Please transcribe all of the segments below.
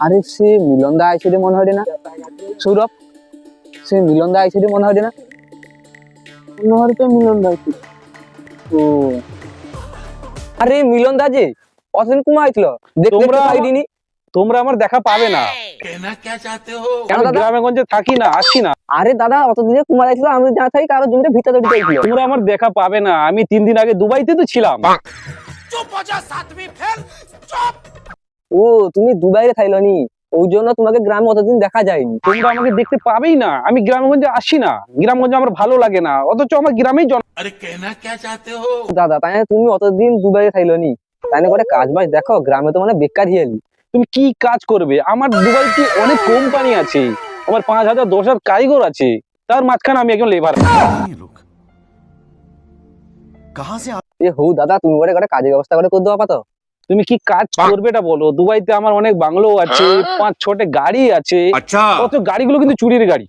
আরে সে মিলন দা আইছে মনে হয় না? সৌরভ সে মিলন দা আইছে মনে হয় না? মনে হয় তো মিলন দা ও। আরে মিলন দা যে অসীম কুমার আইছিল। দেখতে পাইনি তোমরা আমার দেখা পাবে না। কেন গ্রামে গঞ্জে থাকি না আসি না। আরে দাদা অতদিনে কুমার আইছিল আমি যা থাকি কারও জমিতে ভিতা দড়ি দিয়েছিল তোমরা আমার দেখা পাবে না। আমি তিন দিন আগে দুবাইতে তো ছিলাম। চুপ ফেল চুপ! ও তুমি দুবাইরে খাইলনি ওই জন্য তোমাকে গ্রামে অতদিন দেখা যায়নি। তোমরা আমাকে দেখতে পাবেই না। আমি গ্রামগঞ্জে আসি না। গ্রামগঞ্জে আমার ভালো লাগে না। অথচ আমার গ্রামেই জন আরে কেনা কে চাতে হো? দাদা তাই তুমি অতদিন দুবাইরে খাইলনি তাই না করে কাজ বাজ দেখো গ্রামে তো মানে বেকার হিয়ালি। তুমি কি কাজ করবে? আমার দুবাইতে অনেক কোম্পানি আছে। আমার পাঁচ হাজার দশ হাজার কারিগর আছে। তার মাঝখানে আমি একজন লেবার এ হু দাদা তুমি করে কাজের ব্যবস্থা করে করে দেওয়া পাতো তুমি কি কাজ করবে এটা বলো? দুবাইতে আমার অনেক বাংলো আছে হ্যাঁ? পাঁচ ছটে গাড়ি আছে। আচ্ছা। কত গাড়িগুলো কিন্তু চুরির গাড়ি।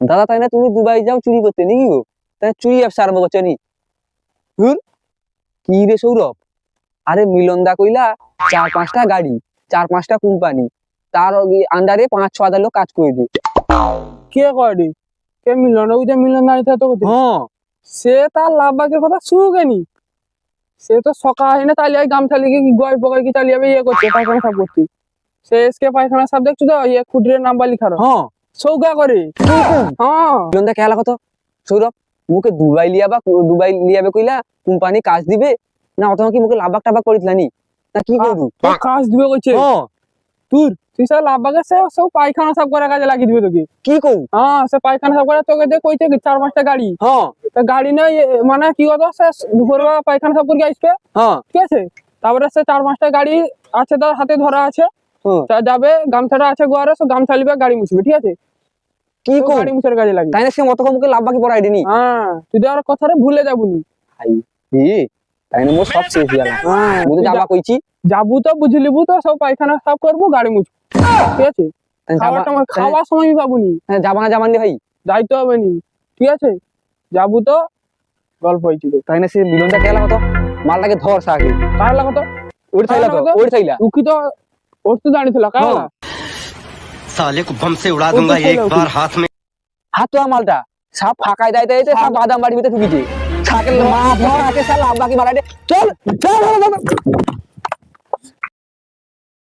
দাদা তাই না তুমি দুবাই যাও চুরি করতে নাকি গো? তাই চুরি আসছে আরম্ভ করছে নি কি রে সৌরভ? আরে মিলন দা কইলা চার পাঁচটা গাড়ি চার পাঁচটা কোম্পানি তার আন্ডারে পাঁচ ছ হাজার লোক কাজ করে দি কে করে কে মিলন ওই যে মিলন দাঁড়িয়ে তো হ্যাঁ। সে তার লাভ বাগের কথা শুরু কেনি সে তো সকাল হয় না তালিয়ে গামছা লিখে গল্প গয় পকাই কি চালিয়ে যাবে ইয়ে করছে পায়খানা সাফ করছি। সে এসকে পায়খানা সাফ দেখছ তো ইয়ে খুঁটির নাম্বার লিখার হ্যাঁ। সৌগা করে। হ্যাঁ। খেয়াল কত সৌরভ মুখে দুবাই লিয়াবা দুবাই লিয়াবে কইলা কোম্পানি কাজ দিবে? না অথবা কি মুখে লাভাক টাবাক করিতলা নি না কি করব? কাজ দিবে কইছে। হ্যাঁ। তুই তুই সে লাভ বাকে সে সব পায়খানা সাফ করার কাজে লাগিয়ে দিবে তোকে। কি কউ হ্যাঁ সে পায়খানা করে তোকে কইছে চার পাঁচটা গাড়ি। হ্যাঁ। তা গাড়ি নয় মানে কি হতো সে দুপুরবেলা পায়খানা সাফ করে আসবে। হ্যাঁ। ঠিক আছে? তারপরে সে চার পাঁচটা গাড়ি আছে তার হাতে ধরা আছে। তা যাবে গামছাটা আছে গোয়ারে সব গামছা লিবে গাড়ি মুছবে ঠিক আছে? কি কউ গাড়ি মুছার কাজে লাগে। তাই না সে মত বাকি পড়াই দিনি হ্যাঁ তুই আর কথাটা ভুলে যাবুনি। ই। তাই না মোর সব শেষ হয়ে গেল হ্যাঁ মু তো তুই যাবা যা- কইছি যাবু তো বুঝলিবু তো সব পায়খানা সাফ করবো গাড়ি মুছবো ঠিক আছে তাই খাওয়ার যাবা- সময় খাওয়ার সময় পাবুনি তাই যাবা না যাবান রে ভাই যাইতে হবে নি ঠিক আছে যাবু তো গল্প হয়েছিল তাই না সে মিলনটা খেলা হতো মালটাকে ধর সাকে কার লাগতো ওই থাইলা তো কার লাগতো? ওই থাইলা উকি তো ওর তো জানিছিল কার হ্যাঁ। লাগা? साले को बम से उड़ा वो तो दूंगा एक चलो, बार हाथ में হাত তো মালটা সাপ ফাঁকায় দেয় দেয় সাপ বাদাম বাড়ি ভিতরে ঢুকিছে মা ধর আছে দে চল চল চল, চল, চল।